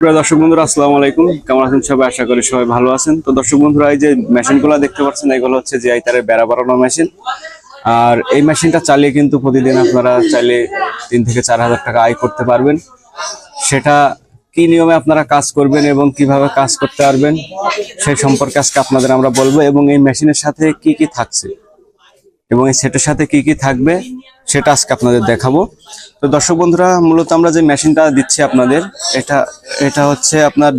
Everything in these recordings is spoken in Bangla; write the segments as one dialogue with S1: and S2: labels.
S1: দর্শক বন্ধুরা, আসসালামু আলাইকুম। কেমন আছেন সবাই? আশা করি সবাই ভালো আছেন। তো দর্শক বন্ধুরা, এই যে মেশিনগুলো দেখতে পাচ্ছেন, এগুলো হচ্ছে যে তারের বেড়া বাড়ানো মেশিন। আর এই মেশিনটা চালিয়ে কিন্তু প্রতিদিন আপনারা চাইলে তিন থেকে চার হাজার টাকা আয় করতে পারবেন। সেটা কি নিয়মে আপনারা কাজ করবেন এবং কীভাবে কাজ করতে পারবেন সেই সম্পর্কে আজকে আপনাদের আমরা বলব। এবং এই মেশিনের সাথে কি কি থাকছে? এবং এই সেটের সাথে কি কি থাকবে? সেটা আজকে আপনাদের দেখাবো। তো দর্শক বন্ধুরা, মূলত আমরা যে মেশিনটা দিচ্ছি আপনাদের, এটা এটা হচ্ছে আপনার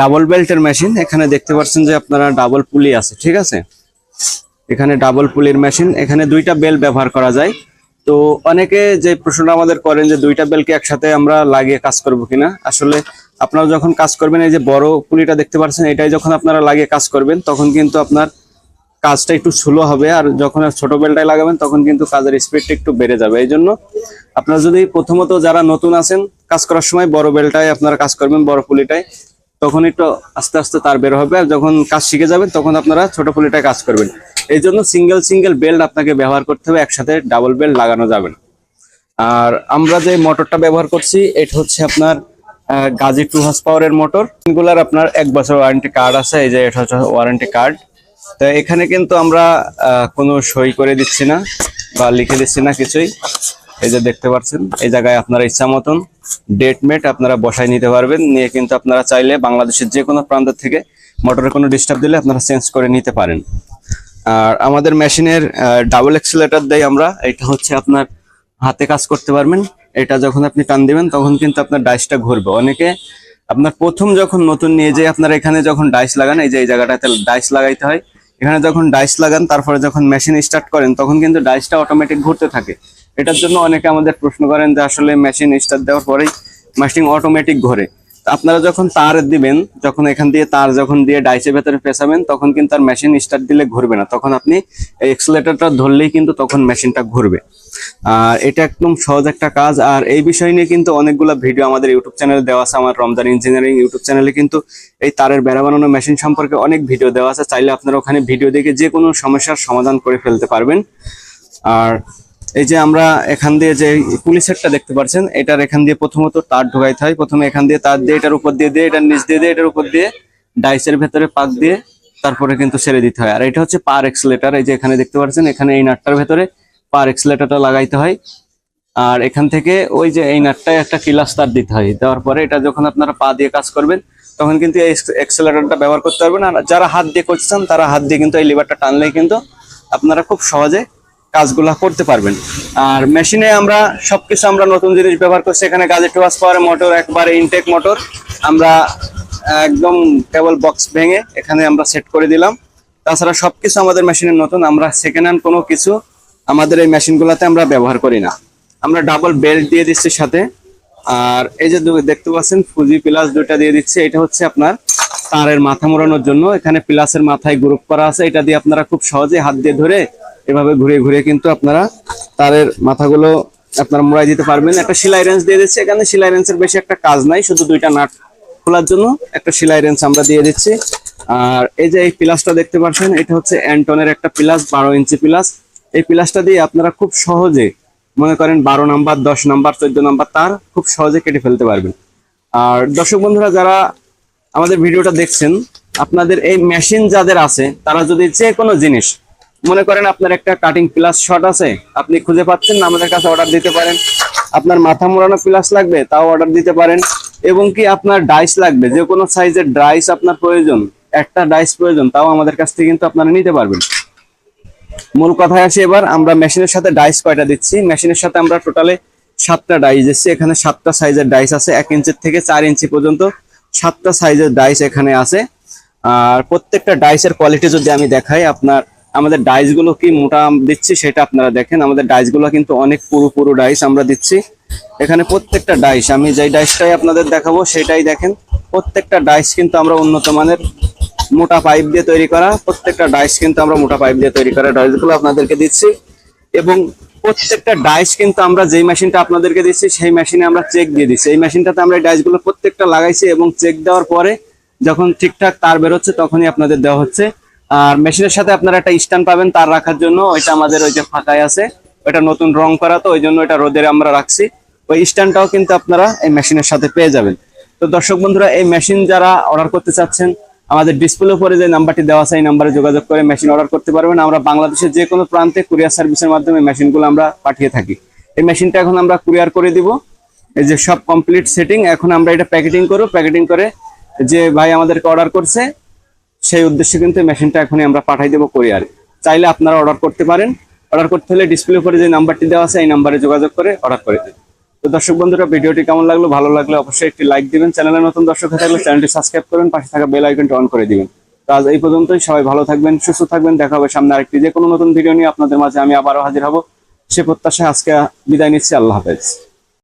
S1: ডাবল বেল্টের মেশিন। এখানে দেখতে পাচ্ছেন যে আপনারা ডাবল পুলি আছে, ঠিক আছে? এখানে ডাবল পুলির মেশিন, এখানে দুইটা বেল ব্যবহার করা যায়। তো অনেকে যে প্রশ্নটা আমাদের করেন যে দুইটা বেলকে একসাথে আমরা লাগিয়ে কাজ করব কিনা, আসলে আপনারা যখন কাজ করবেন, এই যে বড় পুলিটা দেখতে পাচ্ছেন, এটাই যখন আপনারা লাগিয়ে কাজ করবেন, তখন কিন্তু আপনার কাজটা একটু স্লো হবে আর যখন ছোট বেলটাই লাগাবেন তখন কিন্তু কাজের স্পিডটা একটু বেড়ে যাবে। এই জন্য আপনারা যদি প্রথমত যারা নতুন আছেন, কাজ করার সময় বড় বেলটাই আপনারা কাজ করবেন, বড় পুলিটাই তখন একটু আস্তে আস্তে তার বের হবে আর যখন কাজ শিখে যাবেন তখন আপনারা ছোট পুলিটায় কাজ করবেন। এই জন্য সিঙ্গেল সিঙ্গেল বেল্ট আপনাকে ব্যবহার করতে হবে, একসাথে ডাবল বেল্ট লাগানো যাবে আর আমরা যে মোটরটা ব্যবহার করছি, এটা হচ্ছে আপনার গাজী টু হার্স পাওয়ারের মোটর এগুলার আপনার এক বছর ওয়ারেন্টি কার্ড আছে, এই যে এটা হচ্ছে ওয়ারেন্টি কার্ড তো এখানে কিন্তু আমরা কোনো সই করে দিচ্ছি না বা লিখে দিচ্ছি না কিছুই। এই যে দেখতে পাচ্ছেন, এই জায়গায় আপনারা ইচ্ছা মতন ডেট মেট আপনারা বসায় নিতে পারবেন। নিয়ে কিন্তু আপনারা চাইলে বাংলাদেশের যে কোনো প্রান্ত থেকে মোটরের কোনো ডিস্টার্ব দিলে আপনারা চেঞ্জ করে নিতে পারেন। আর আমাদের মেশিনের ডাবল এক্সেলেটার দেয় আমরা। এটা হচ্ছে আপনার হাতে কাজ করতে পারবেন। এটা যখন আপনি টান দিবেন, তখন কিন্তু আপনার ডাইসটা ঘুরবে। অনেকে আপনার প্রথম যখন নতুন নিয়ে যাই আপনার এখানে যখন ডাইস লাগান, এই যে, এই জায়গাটাতে ডাইস লাগাইতে হয় এখানে যখন ডাইস লাগান, তারপরে যখন মেশিন স্টার্ট করেন, তখন কিন্তু ডাইসটা অটোমেটিক ঘুরতে থাকে। এটার জন্য অনেকে আমাদের প্রশ্ন করেন যে আসলে মেশিন স্টার্ট দেওয়ার পরেই মেশিন অটোমেটিক ঘোরে। আপনারা যখন তার দিবেন, যখন এখান দিয়ে তার যখন দিয়ে ডাইসের ভেতরে পেঁচাবেন তখন কিন্তু আর মেশিন স্টার্ট দিলে ঘুরবে না। তখন আপনি এক্সেলেটারটা ধরলেই কিন্তু তখন মেশিনটা ঘুরবে। আর এটা একদম সহজ একটা কাজ। আর এই বিষয় নিয়ে কিন্তু অনেকগুলো ভিডিও আমাদের ইউটিউব চ্যানেলে দেওয়া আছে, আমার রমজান ইঞ্জিনিয়ারিং ইউটিউব চ্যানেলে কিন্তু এই তারের বেড়া বানানো মেশিন সম্পর্কে অনেক ভিডিও দেওয়া আছে। চাইলে আপনারা ওখানে ভিডিও দেখে যে কোনো সমস্যার সমাধান করে ফেলতে পারবেন। আর এই যে আমরা এখান দিয়ে যে পুলিশ সেটটা দেখতে পাচ্ছেন, এটার এখান দিয়ে প্রথমত তার ঢোকাইতে হয়। প্রথমে এখান দিয়ে তার দিয়ে, এটার উপর দিয়ে দিয়ে, এটার নিচ দিয়ে দিয়ে, এটার উপর দিয়ে ডাইসের ভেতরে পাক দিয়ে, তারপরে কিন্তু ছেড়ে দিতে হয়। আর এটা হচ্ছে পার এক্সলেটার এই যে এখানে দেখতে পাচ্ছেন, এখানে এই নাটটার ভেতরে পার এক্সলেটারটা লাগাইতে হয়। আর এখান থেকে ওই যে এই নাটটায় একটা কিলাস দিতে হয়। দেওয়ার পরে এটা যখন আপনারা পা দিয়ে কাজ করবেন, তখন কিন্তু এই এক্সেলারেটরটা ব্যবহার করতে পারবেন। আর যারা হাত দিয়ে করছেন তারা হাত দিয়ে কিন্তু এই লিভারটা টানলেই কিন্তু আপনারা খুব সহজে কাজগুলা করতে পারবেন। আর মেশিনে আমরা সবকিছু আমরা নতুন জিনিস ব্যবহার করছি। এখানে গাজেট ওয়াশ পাওয়ার মোটর, একবারে ইনটেক মোটর। আমরা একদম কেবল বক্স ভেঙে এখানে আমরা সেট করে দিলাম। তাছাড়া সবকিছু আমাদের মেশিনের নতুন। আমরা সেকেন্ড হ্যান্ড কোনো কিছু আমাদের এই মেশিনগুলোতে আমরা ব্যবহার করি না। আমরা ডাবল বেল্ট দিয়ে দিচ্ছি সাথে। আর এই যে দেখতে পাচ্ছেন ফুজি প্লাস দুইটা দিয়ে দিচ্ছি। এটা হচ্ছে আপনার তারের মাথা মোড়ানোর জন্য। এখানে প্লাসের মাথায় গ্রুপ করা আছে। এটা দিয়ে আপনারা খুব সহজে হাত দিয়ে ধরে এভাবে ঘুরে ঘুরে কিন্তু আপনারা তারের মাথাগুলো আপনারা মোড়াই দিতে পারবেন। একটা সেলাই রেঞ্জ দিয়ে দিচ্ছি। এখানে সেলাই রেঞ্জের বেশি একটা কাজ নাই, শুধু দুইটা নাট খোলার জন্য একটা সেলাই রেঞ্জ আমরা দিয়ে দিচ্ছি। আর এই যে এই প্লাসটা দেখতে পাচ্ছেন, এটা হচ্ছে অ্যান্টনের একটা প্লাস বারো ইঞ্চি প্লাস এই প্লাসটা দিয়ে আপনারা খুব সহজে মনে করেন বারো নাম্বার, দশ নাম্বার, চোদ্দ নাম্বার তার খুব সহজে কেটে ফেলতে পারবেন। আর দর্শক বন্ধুরা, যারা আমাদের ভিডিওটা দেখছেন, আপনাদের এই মেশিন যাদের আছে, তারা যদি যে কোনো জিনিস, মনে করেন আপনার একটা কাটিং প্লাস শর্ট আছে, আপনি খুঁজে পাচ্ছেন না, আমাদের কাছে অর্ডার দিতে পারেন। আপনার মাথা মোড়ানো প্লাস লাগবে তাও অর্ডার দিতে পারেন। এবং কি আপনার ডাইস লাগবে, যে কোনো সাইজের ডাইস আপনার প্রয়োজন, একটা ডাইস প্রয়োজন, তাও আমাদের কাছ থেকে কিন্তু আপনারা নিতে পারবেন। মূল কথায় আসি এবার, আমরা মেশিনের সাথে ডাইস কয়টা দিচ্ছি? মেশিনের সাথে আমরা টোটালে সাতটা ডাইস দিচ্ছি। এখানে সাতটা সাইজের ডাইস আছে, এক ইঞ্চির থেকে চার ইঞ্চি পর্যন্ত সাতটা সাইজের ডাইস এখানে আছে। আর প্রত্যেকটা ডাইসের কোয়ালিটি যদি আমি দেখাই, আপনার, আমাদের ডাইসগুলো কি মোটা দিচ্ছি সেটা আপনারা দেখেন। আমাদের ডাইসগুলো কিন্তু অনেক পুরো পুরো ডাইস আমরা দিচ্ছি। এখানে প্রত্যেকটা ডাইস আমি যেই ডাইসটাই আপনাদের দেখাবো, সেটাই দেখেন। প্রত্যেকটা ডাইস কিন্তু আমরা উন্নত মানের মোটা পাইপ দিয়ে তৈরি করা, প্রত্যেকটা ডাইস কিন্তু আমরা মোটা পাইপ দিয়ে তৈরি করা ডাইসগুলো আপনাদেরকে দিচ্ছি। এবং প্রত্যেকটা ডাইস কিন্তু আমরা যেই মেশিনটা আপনাদেরকে দিচ্ছি, সেই মেশিনে আমরা চেক দিয়ে দিচ্ছি। এই মেশিনটাতে আমরা ডাইসগুলো প্রত্যেকটা লাগাইছি এবং চেক দেওয়ার পরে যখন ঠিকঠাক তার বেরোচ্ছে, তখনই আপনাদের দেওয়া হচ্ছে। আর মেশিনের সাথে আপনারা একটা স্ট্যান্ড পাবেন তার রাখার জন্য। ওইটা আমাদের ওই যে ফাঁকায় আছে। ওইটা নতুন রং করা, তো ওই জন্য এটা রোদের আমরা রাখছি। ওই স্ট্যান্ডটাও কিন্তু আপনারা এই মেশিনের সাথে পেয়ে যাবেন। তো দর্শক বন্ধুরা, এই মেশিন যারা অর্ডার করতে চাচ্ছেন আমাদের ডিসপ্লে উপরে যে নাম্বারটি দেওয়া আছে, এই নাম্বারে যোগাযোগ করে মেশিন অর্ডার করতে পারবেন। আমরা বাংলাদেশের যে কোনো প্রান্তে কুরিয়ার সার্ভিসের মাধ্যমে মেশিনগুলো আমরা পাঠিয়ে থাকি। এই মেশিনটা এখন আমরা কুরিয়ার করে দিব। এই যে সব কমপ্লিট সেটিং এখন আমরা এটা প্যাকেটিং করব। প্যাকেটিং করে যে ভাই আমাদেরকে অর্ডার করছে, সেই উদ্দেশ্যে কিন্তু মেশিনটা এখনই আমরা পাঠাই দেবো কোরিয়ারে চাইলে আপনারা অর্ডার করতে পারেন। অর্ডার করতে হলে ডিসপ্লে উপরে যে নাম্বারটি দেওয়া আছে, এই নাম্বারে যোগাযোগ করে অর্ডার করে দিন। তো দর্শক বন্ধুরা, ভিডিওটি কেমন লাগল, ভালো লাগলে অবশ্যই একটি লাইক দিবেন। চ্যানেলের নতুন দর্শক হয়ে থাকলে চ্যানেলটি সাবস্ক্রাইব করবেন, পাশে থাকা বেল আইকনটি অন করে দিবেন। তো আজ এই পর্যন্তই, সবাই ভালো থাকবেন, সুস্থ থাকবেন, দেখা হবে সামনে আরেকটি যে কোনো নতুন ভিডিও নিয়ে। আপনাদের মাঝে আমি আবারও হাজির হব। সে প্রত্যাশায় আজকে বিদায় নিচ্ছি, আল্লাহ হাফেজ।